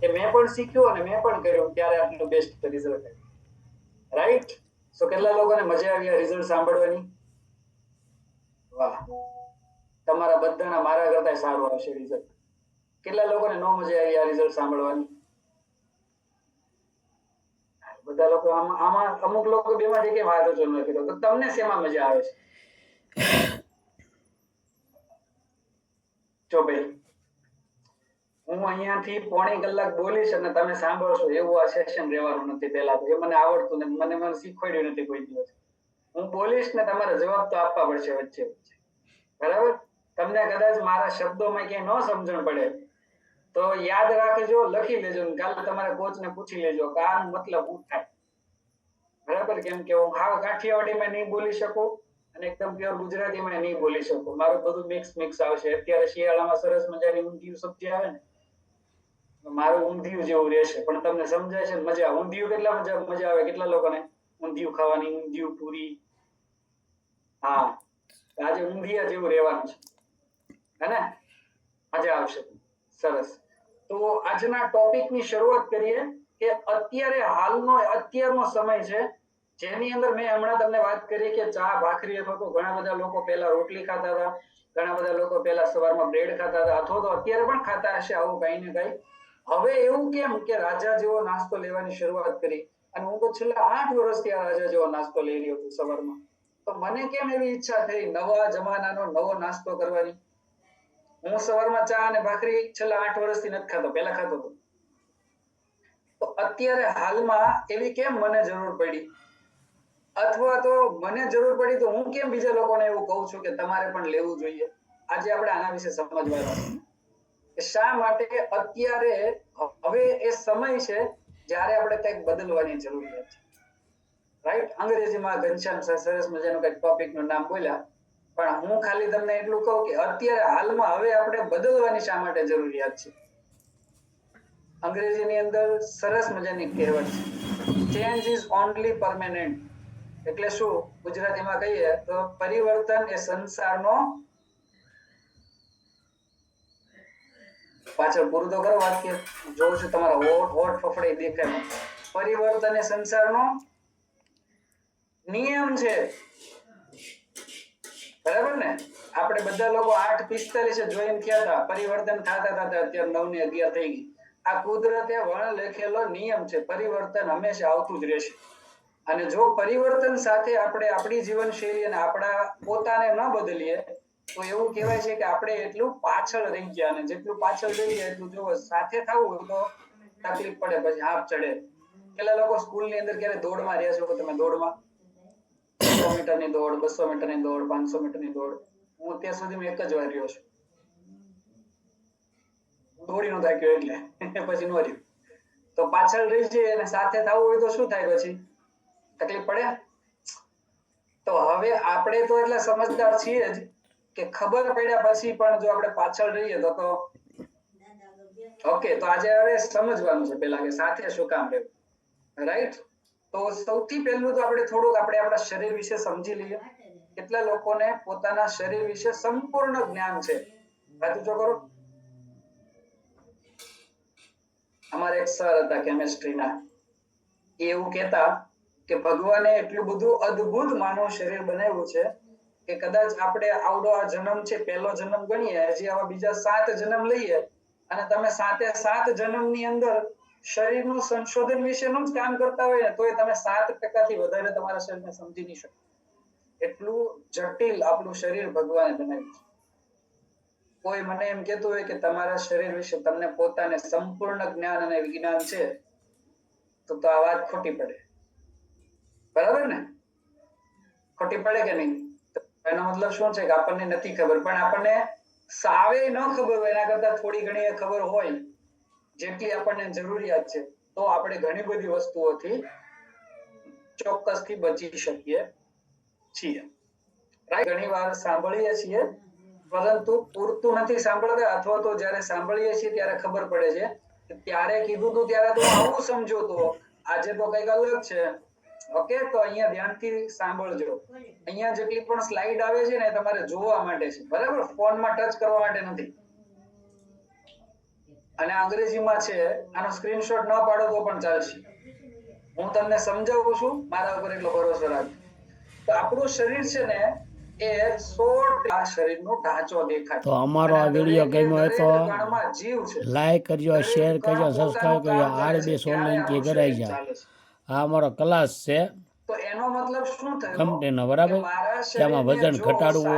કે મેં પણ શીખ્યું અને મેં પણ કર્યું ત્યારે આટલું બેસ્ટ રિઝલ્ટ આવ્યું રાઈટ સો કેટલા લોકોને મજા આવી આ રિઝલ્ટ સાંભળવાની? વાહ. તમારા બધાના મારા કરતા સારું આવશે રિઝલ્ટ કેટલા લોકોને ન મજા આવી આ રિઝલ્ટ સાંભળવાની? બધા લોકો આમાં અમુક લોકો બેમાંથી કેમ હાથ ઊંચો ન કર્યો? તો તમને શેમાં મજા આવે છે? જો ભાઈ હું અહીંયાથી પોણી કલાક બોલીશ અને તમે સાંભળશો એવું આ સેશન રહેવાનું નથી પહેલા તો. એ મને આવડતું નથી મને મને શીખવાડ્યું નથી કોઈ દિવસ. હું બોલીશ ને તમારે જવાબ તો આપવા પડશે વચ્ચે વચ્ચે. બરાબર? તમને કદાચ મારા શબ્દોમાં ક્યાંય ન સમજણ પડે, તો યાદ રાખજો, લખી લેજો ને કાલે તમારા કોચને પૂછી લેજો કે આ મતલબ હું થાય. બરાબર? કેમ કે હું હાવ કાઠિયાવાડીમાં નહીં બોલી શકું અને એકદમ પ્યોર ગુજરાતીમાં નહીં બોલી શકું. મારું બધું મિક્સ મિક્સ આવશે. અત્યારે શિયાળામાં સરસ મજાની ઊંઘી સબ્જી આવે ને મારું ઊંધિયું જેવું રહેશે પણ તમને સમજાય છે મજા, ઊંધિયું કેટલા મજા મજા આવે કેટલા લોકોને? ઊંધિયું ખાવાની, ઊંધિયું પૂરી. હા, આજે ઊંધિયા જેવું રહેવાનું છે. હે ને? મજા આવશે. સરસ. તો આજના ટોપિકની શરૂઆત કરીએ કે અત્યારે હાલનો, અત્યારનો સમય છે, જેની અંદર મેં હમણાં તમને વાત કરી કે ચા, ભાખરી અથવા તો ઘણા બધા લોકો પહેલા રોટલી ખાતા હતા, ઘણા બધા લોકો પહેલા સવારમાં બ્રેડ ખાતા હતા અથવા તો અત્યારે પણ ખાતા હશે આવું કઈ ને કઈ. હવે એવું કેમ કે રાજા જેવો નાસ્તો લેવાની શરૂઆત કરી અને હું તો છેલ્લા આઠ વર્ષથી આ રાજા જેવો નાસ્તો લઈ રહ્યો છું સવારમાં. તો મને કેમ એવી ઈચ્છા થઈ નવા જમાનાનો નવો નાસ્તો કરવાની? હું સવારમાં ચા અને ભાખરી છેલ્લા આઠ વર્ષથી નથી ખાતો પેલા ખાતો હતો. તો અત્યારે હાલમાં એવી કેમ મને જરૂર પડી? અથવા તો મને જરૂર પડી તો હું કેમ બીજા લોકોને એવું કહું છું કે તમારે પણ લેવું જોઈએ? આજે આપણે આના વિશે સમજવાનું શા માટે અત્યારે હવે એ સમય છે જ્યારે આપણે કંઈક બદલવાની જરૂરિયાત છે. રાઈટ અંગ્રેજીમાં ઘનશ્યામ સર સરસ મજાનું કંઈક ટોપિકનું નામ બોલ્યા. પણ હું ખાલી તમને એટલું કહું કે અત્યારે હાલમાં હવે આપણે બદલવાની શા માટે જરૂરિયાત છે? અંગ્રેજીની અંદર સરસ મજાની કહેવત છે. ચેન્જ ઇઝ ઓનલી પરમેનન્ટ એટલે શું? ગુજરાતીમાં કહીએ તો પરિવર્તન એ સંસારનો પાછળ પૂરું કરો વાક્ય જોઉં છું તમારા હોઠ હોઠ ફફડે દેખાય પરિવર્તન એ સંસારનો નિયમ છે. બરાબર ને? આપણે બધા લોકો આઠ પિસ્તાલીસ જોઈન થયા હતા? પરિવર્તન થતા થતા અત્યારે નવ ને અગિયાર થઈ ગઈ. આ કુદરતે વણ લખેલો નિયમ છે. પરિવર્તન હંમેશા આવતું જ રહેશે. અને જો પરિવર્તન સાથે આપણે આપણી જીવનશૈલી અને આપણા પોતાને ન બદલીએ તો એવું કહેવાય છે કે આપણે એટલું પાછળ રહી ગયા અને જેટલું પાછળ રહી એટલું જો સાથે થવું તો તકલીફ પડે, પછી હાફ ચડે. કેટલા લોકો સ્કૂલની અંદર ક્યારે દોડમાં રહ્યા છો? તમે દોડમાં? સો મીટરની દોડ, બસો મીટરની દોડ, પાંચસો મીટરની દોડ. હું ત્યાં સુધી એક જ વાર રહ્યો છું. દોડી નો થાક્યો એટલે, પછી નો રહ્યું. તો પાછળ રહી જઈએ અને સાથે થવું હોય તો શું થાય પછી? તકલીફ પડે? તો હવે આપણે તો એટલા સમજદાર છીએ જ કે ખબર પડ્યા પછી પણ જો આપણે પાછળ રહીએ તો તો ઓકે તો આજે હવે સમજવાનું છે પેલા કે સાથે શું કામ રહેવું. રાઈટ તો સૌથી પહેલું તો આપણે થોડુંક આપણે આપણા શરીર વિશે સમજી લઈએ. કેટલા લોકોને પોતાના શરીર વિશે સંપૂર્ણ જ્ઞાન છે? સાચું જો કરો. અમારે એક સર હતા કેમેસ્ટ્રીના એવું કહેતા કે ભગવાને એટલું બધું અદ્ભુત માનવ શરીર બનાવ્યું છે કે કદાચ આપણે આવડો આ જન્મ છે, પહેલો જન્મ ગણીએ, હજી આવા બીજા સાત જન્મ લઈએ અને તમે સાતે સાત જન્મની અંદર શરીરનું સંશોધન વિશેનું જ કામ કરતા હોય ને, તોય તમે સાત ટકાથી વધારે તમારા શરીરને સમજી નહીં શકો. એટલું જટિલ આપણું શરીર ભગવાને બનાવ્યું છે. કોઈ મને એમ કહેતું હોય કે તમારા શરીર વિશે તમને પોતાને સંપૂર્ણ જ્ઞાન અને વિજ્ઞાન છે, તો તો આ વાત ખોટી પડે. બરાબર ને? ખોટી પડે કે નહીં? એનો મતલબ શું છે કે આપણને નથી ખબર, પણ આપણને સાવે ન ખબર હોય, એના કરતા થોડી ઘણી ખબર હોય, જેટલી આપણને જરૂરિયાત છે, તો આપણે ઘણી બધી વસ્તુઓથી ચોક્કસથી બચી શકીએ છીએ. ઘણી વાર સાંભળીએ છીએ, પરંતુ પૂરતું નથી સાંભળતા, અથવા તો જયારે સાંભળીએ છીએ ત્યારે ખબર પડે છે, ત્યારે કીધું તું ત્યારે તો આવું સમજો તો, આજે તો કંઈક અલગ છે. ઓકે તો અહીંયા ધ્યાનથી સાંભળજો. અહીંયા જેટલી પણ સ્લાઇડ આવે છે ને તમારે જોવા માટે છે. બરાબર? ફોનમાં ટચ કરવા માટે નથી. અને અંગ્રેજીમાં છે આનો સ્ક્રીનશોટ ન પાડો તો પણ ચાલશે. હું તમને સમજાવું છું મારા ઉપર એટલો ભરોસો રાખ તો આપણું શરીર છે ને એ આ શરીરનો ઢાંચો દેખાય. તો અમારો આ વીડિયો ગમ્યો હોય તો જીવ છે. લાઈક કરજો શેર કરજો સબસ્ક્રાઇબ કરજો. આરબી સોલંકી કરાઈ જાય. આ અમારો ક્લાસ છે. તો એનો મતલબ શું થયો? કંપનીનો બરાબર? તેમાં વજન ઘટાડવું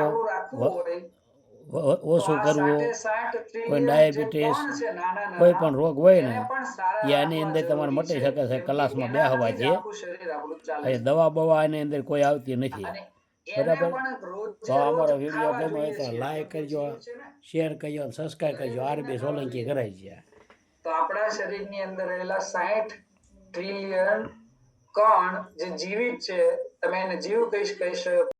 ઓછું કરવું કોઈ ડાયાબિટીસ છે કોઈ પણ રોગ હોય ને એને એ આની અંદર તમારે મટી શકે છે કલાસમાં આપણું ચાલે એ દવા બવા એની અંદર કોઈ આવતી નથી. બરાબર? તો અમારો વીડિયો ગમ્યો હોય તો લાઈક કરજો છે શેર કરજો સબસ્ક્રાઈબ કરજો. આરબી સોલંકી કરાઈ જાય તો આપણા શરીરની અંદર રહેલા સાઠ ટ્રિલિયન કણ જે જીવિત છે તમે એને જીવ કહીશ? કહી શકો